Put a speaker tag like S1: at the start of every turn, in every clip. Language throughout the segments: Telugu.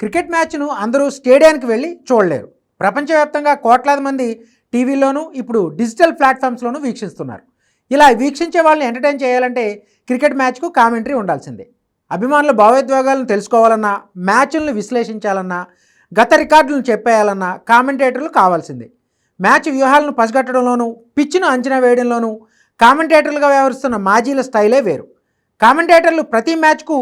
S1: క్రికెట్ మ్యాచ్ను అందరూ స్టేడియానికి వెళ్ళి చూడలేరు. ప్రపంచవ్యాప్తంగా కోట్లాది మంది టీవీలోనూ ఇప్పుడు డిజిటల్ ప్లాట్ఫామ్స్లోనూ వీక్షిస్తున్నారు. ఇలా వీక్షించే వాళ్ళని ఎంటర్టైన్ చేయాలంటే క్రికెట్ మ్యాచ్కు కామెంటరీ ఉండాల్సిందే. అభిమానుల భావోద్వేగాలను తెలుసుకోవాలన్నా మ్యాచ్లను విశ్లేషించాలన్నా గత రికార్డులను చెప్పేయాలన్నా కామెంటేటర్లు కావాల్సిందే. మ్యాచ్ వ్యూహాలను పసిగట్టడంలోనూ పిచ్ను అంచనా వేయడంలోనూ కామెంటేటర్లుగా వ్యవహరిస్తున్న మాజీల స్టైలే వేరు. కామెంటేటర్లు ప్రతి మ్యాచ్కు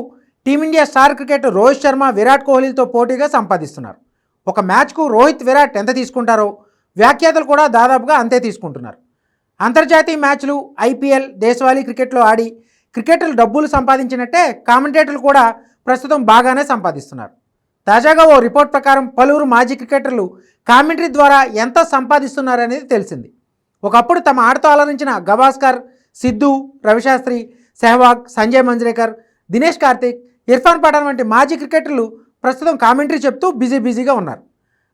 S1: team India star cricketer Rohit Sharma Virat కోహ్లీతో పోటీగా సంపాదిస్తున్నారు. ఒక మ్యాచ్కు రోహిత్ విరాట్ ఎంత తీసుకుంటారో వ్యాఖ్యాతలు కూడా దాదాపుగా అంతే తీసుకుంటున్నారు. అంతర్జాతీయ మ్యాచ్లు ఐపీఎల్ దేశవాళీ క్రికెట్లో ఆడి క్రికెటర్లు డబ్బులు సంపాదించినట్టే కామెంటేటర్లు కూడా ప్రస్తుతం బాగానే సంపాదిస్తున్నారు. తాజాగా ఓ రిపోర్ట్ ప్రకారం పలువురు మాజీ క్రికెటర్లు కామెంటరీ ద్వారా ఎంత సంపాదిస్తున్నారనేది తెలిసింది. ఒకప్పుడు తమ ఆటతో అలరించిన గవాస్కర్ సిద్ధు రవిశాస్త్రి సెహ్వాగ్ సంజయ్ మంజ్రేకర్ దినేష్ కార్తిక్ ఇర్ఫాన్ పఠాన్ వంటి మాజీ క్రికెటర్లు ప్రస్తుతం కామెంటరీ చెప్తూ బిజీ బిజీగా ఉన్నారు.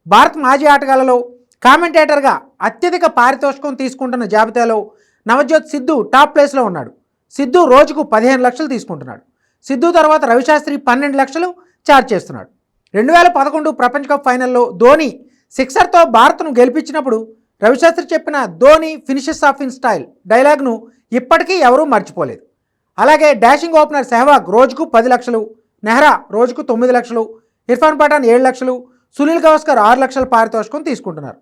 S1: భారత్ మాజీ ఆటగాళ్ళలో కామెంటేటర్గా అత్యధిక పారితోషికం తీసుకుంటున్న జాబితాలో నవజ్యోత్ సిద్ధు టాప్ ప్లేస్లో ఉన్నాడు. సిద్ధు రోజుకు పదిహేను లక్షలు తీసుకుంటున్నాడు. సిద్ధు తర్వాత రవిశాస్త్రి పన్నెండు లక్షలు ఛార్జ్ చేస్తున్నాడు. రెండు వేల పదకొండు ప్రపంచ కప్ ఫైనల్లో ధోని సిక్సర్తో భారత్ను గెలిపించినప్పుడు రవిశాస్త్రి చెప్పిన Dhoni finishes off in style డైలాగ్ను ఇప్పటికీ ఎవరూ మర్చిపోలేదు. అలాగే డాషింగ్ ఓపెనర్ సెహ్వాగ్ రోజుకు పది లక్షలు నెహ్రా రోజుకు తొమ్మిది లక్షలు ఇర్ఫాన్ పఠాన్ ఏడు లక్షలు సునీల్ గవస్కర్ ఆరు లక్షల పారితోషికం తీసుకుంటున్నారు.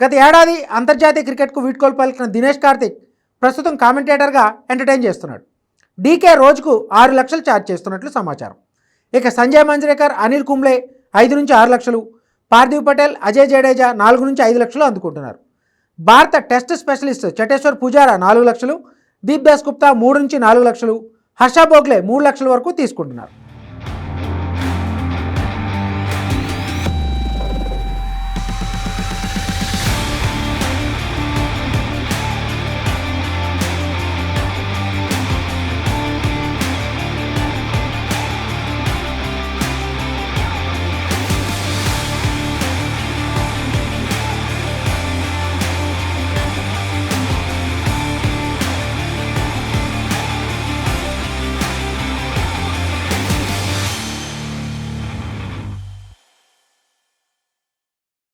S1: గత ఏడాది అంతర్జాతీయ క్రికెట్కు వీడ్కోలు పలికిన దినేష్ కార్తిక్ ప్రస్తుతం కామెంటేటర్గా ఎంటర్టైన్ చేస్తున్నాడు. డీకే రోజుకు ఆరు లక్షలు ఛార్జ్ చేస్తున్నట్లు సమాచారం. ఇక సంజయ్ మంజ్రేకర్ అనిల్ కుంబ్లే ఐదు నుంచి ఆరు లక్షలు పార్థివ్ పటేల్ అజయ్ జడేజా నాలుగు నుంచి ఐదు లక్షలు అందుకుంటున్నారు. భారత టెస్ట్ స్పెషలిస్ట్ చటేశ్వర్ పుజారా నాలుగు లక్షలు దీప్ దాస్ గుప్తా మూడు నుంచి నాలుగు లక్షలు హర్ష బోగ్లే మూడు లక్షల వరకు తీసుకుంటున్నారు.